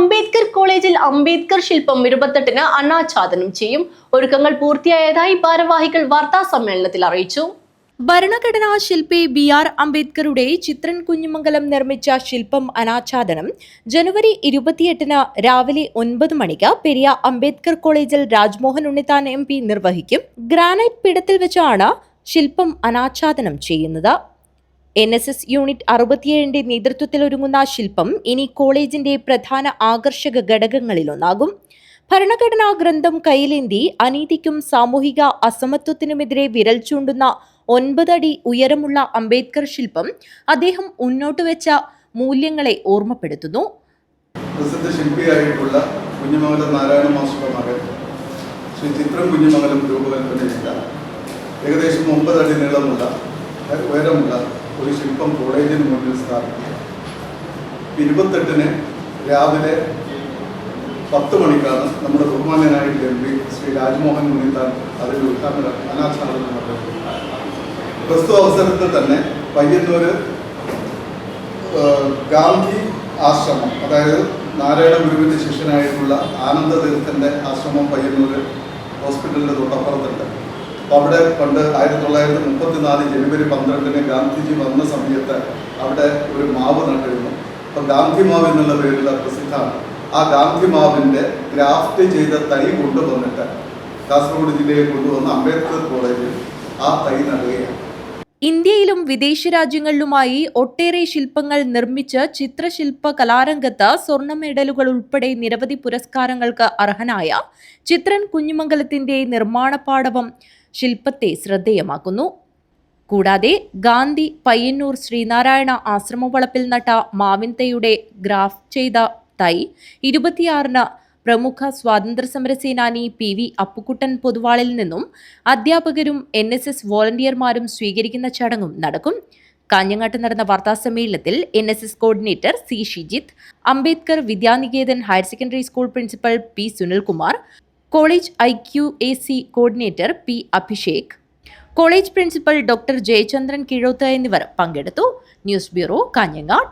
അംബേദ്കർ കോളേജിൽ അംബേദ്കർ ശില്പം ഇരുപത്തെട്ടിന് അനാച്ഛാദനം ചെയ്യും. ഒരുക്കങ്ങൾ പൂർത്തിയായതായി ഭാരവാഹികൾ വാർത്താ സമ്മേളനത്തിൽ അറിയിച്ചു. ഭരണഘടനാ ശില്പി ബി ആർ അംബേദ്കറുടെ ചിത്രൻ കുഞ്ഞുമംഗലം നിർമ്മിച്ച ശില്പം അനാച്ഛാദനം ജനുവരി ഇരുപത്തിയെട്ടിന് രാവിലെ ഒൻപത് മണിക്ക് പെരിയ അംബേദ്കർ കോളേജിൽ രാജ്മോഹൻ ഉണ്ണിത്താൻ എം നിർവഹിക്കും. ഗ്രാനൈറ്റ് പിടത്തിൽ വെച്ചാണ് ശില്പം അനാച്ഛാദനം ചെയ്യുന്നത്. എൻ എസ് എസ് യൂണിറ്റ് അറുപത്തിയേഴിന്റെ നേതൃത്വത്തിൽ ഒരുങ്ങുന്ന ശില്പം ഇനി കോളേജിന്റെ പ്രധാന ആകർഷക ഘടകങ്ങളിലൊന്നാകും. ഭരണഘടനാ ഗ്രന്ഥം കയ്യിലേന്തി അനീതിക്കും സാമൂഹിക അസമത്വത്തിനുമെതിരെ വിരൽ ചൂണ്ടുന്ന ഒൻപതടി ഉയരമുള്ള അംബേദ്കർ ശില്പം അദ്ദേഹം മുന്നോട്ട് വെച്ച മൂല്യങ്ങളെ ഓർമ്മപ്പെടുത്തുന്നു. പ്രസിദ്ധ ശില്പിയായിട്ടുള്ള കുഞ്ഞുമംഗലം നാരായണ മകൻ ശ്രീ ചിത്രം കുഞ്ഞുമംഗലം രൂപകൽപ്പന ചെയ്ത ഏകദേശം ഒമ്പത് അടി നീളമുള്ള ഉയരമുള്ള ഒരു ശില്പം കോളേജിന് മുന്നിൽ സ്ഥാപിക്കുക. ഇരുപത്തെട്ടിന് രാവിലെ പത്ത് മണിക്കാണ് നമ്മുടെ ബഹുമാനനായിട്ട് എം പി ശ്രീ രാജ്മോഹൻ ഉണ്ണിത്താൻ അതിന്റെ ഉദ്ഘാടനം അനാച്ഛാദനം നടത്തുന്നത്. അവസരത്തിൽ തന്നെ പയ്യന്നൂര് ഗാന്ധി ആശ്രമം അതായത് നാരായണ ഗുരുവിന്റെ ശിഷ്യനായിട്ടുള്ള ആനന്ദതീർത്ഥന്റെ ആശ്രമം പയ്യന്നൂർ ഹോസ്പിറ്റലിന്റെ തൊട്ടപ്പുറത്തുണ്ട്. അവിടെ പണ്ട് ആയിരത്തി തൊള്ളായിരത്തി മുപ്പത്തിനാല് ജനുവരി പന്ത്രണ്ടിന് ഗാന്ധിജി വന്ന സമയത്ത് അവിടെ ഒരു മാവ് നട്ടിരുന്നു. അപ്പം ഗാന്ധി മാവ് എന്നുള്ള പേരിലുള്ള പ്രസിദ്ധമാണ്. ആ ഗാന്ധി മാവിന്റെ ഗ്രാഫ്റ്റ് ചെയ്ത തൈ കൊണ്ടുവന്നിട്ട് കാസർഗോഡ് ജില്ലയിൽ കൊണ്ടുവന്ന അംബേദ്കർ കോളേജിൽ ആ തൈ നടുകയാണ്. ഇന്ത്യയിലും വിദേശ രാജ്യങ്ങളിലുമായി ഒട്ടേറെ ശില്പങ്ങൾ നിർമ്മിച്ച് ചിത്രശില്പ കലാരംഗത്ത് സ്വർണ മെഡലുകൾ ഉൾപ്പെടെ നിരവധി പുരസ്കാരങ്ങൾക്ക് അർഹനായ ചിത്രൻ കുഞ്ഞുമംഗലത്തിന്റെ നിർമ്മാണ പാടവം ശില്പത്തെ ശ്രദ്ധേയമാക്കുന്നു. കൂടാതെ ഗാന്ധി പയ്യന്നൂർ ശ്രീനാരായണ ആശ്രമവളപ്പിൽ നട്ട മാവിൻതയുടെ ഗ്രാഫ് ചെയ്ത തൈ ഇരുപത്തിയാറിന് പ്രമുഖ സ്വാതന്ത്ര്യസമര സേനാനി പി വി അപ്പുക്കുട്ടൻ പൊതുവാളിൽ നിന്നും അധ്യാപകരും എൻ എസ് എസ് വോളണ്ടിയർമാരും സ്വീകരിക്കുന്ന ചടങ്ങും നടക്കും. കാഞ്ഞങ്ങാട്ട് നടന്ന വാർത്താസമ്മേളനത്തിൽ N S S coordinator C Shijith Ambedkar Vidyaniketan higher secondary school principal P Sunilkumar college I Q A C coordinator P Abhishek college principal doctor Jayachandran Kizhoth എന്നിവർ പങ്കെടുത്തു. News bureau Kanhangad.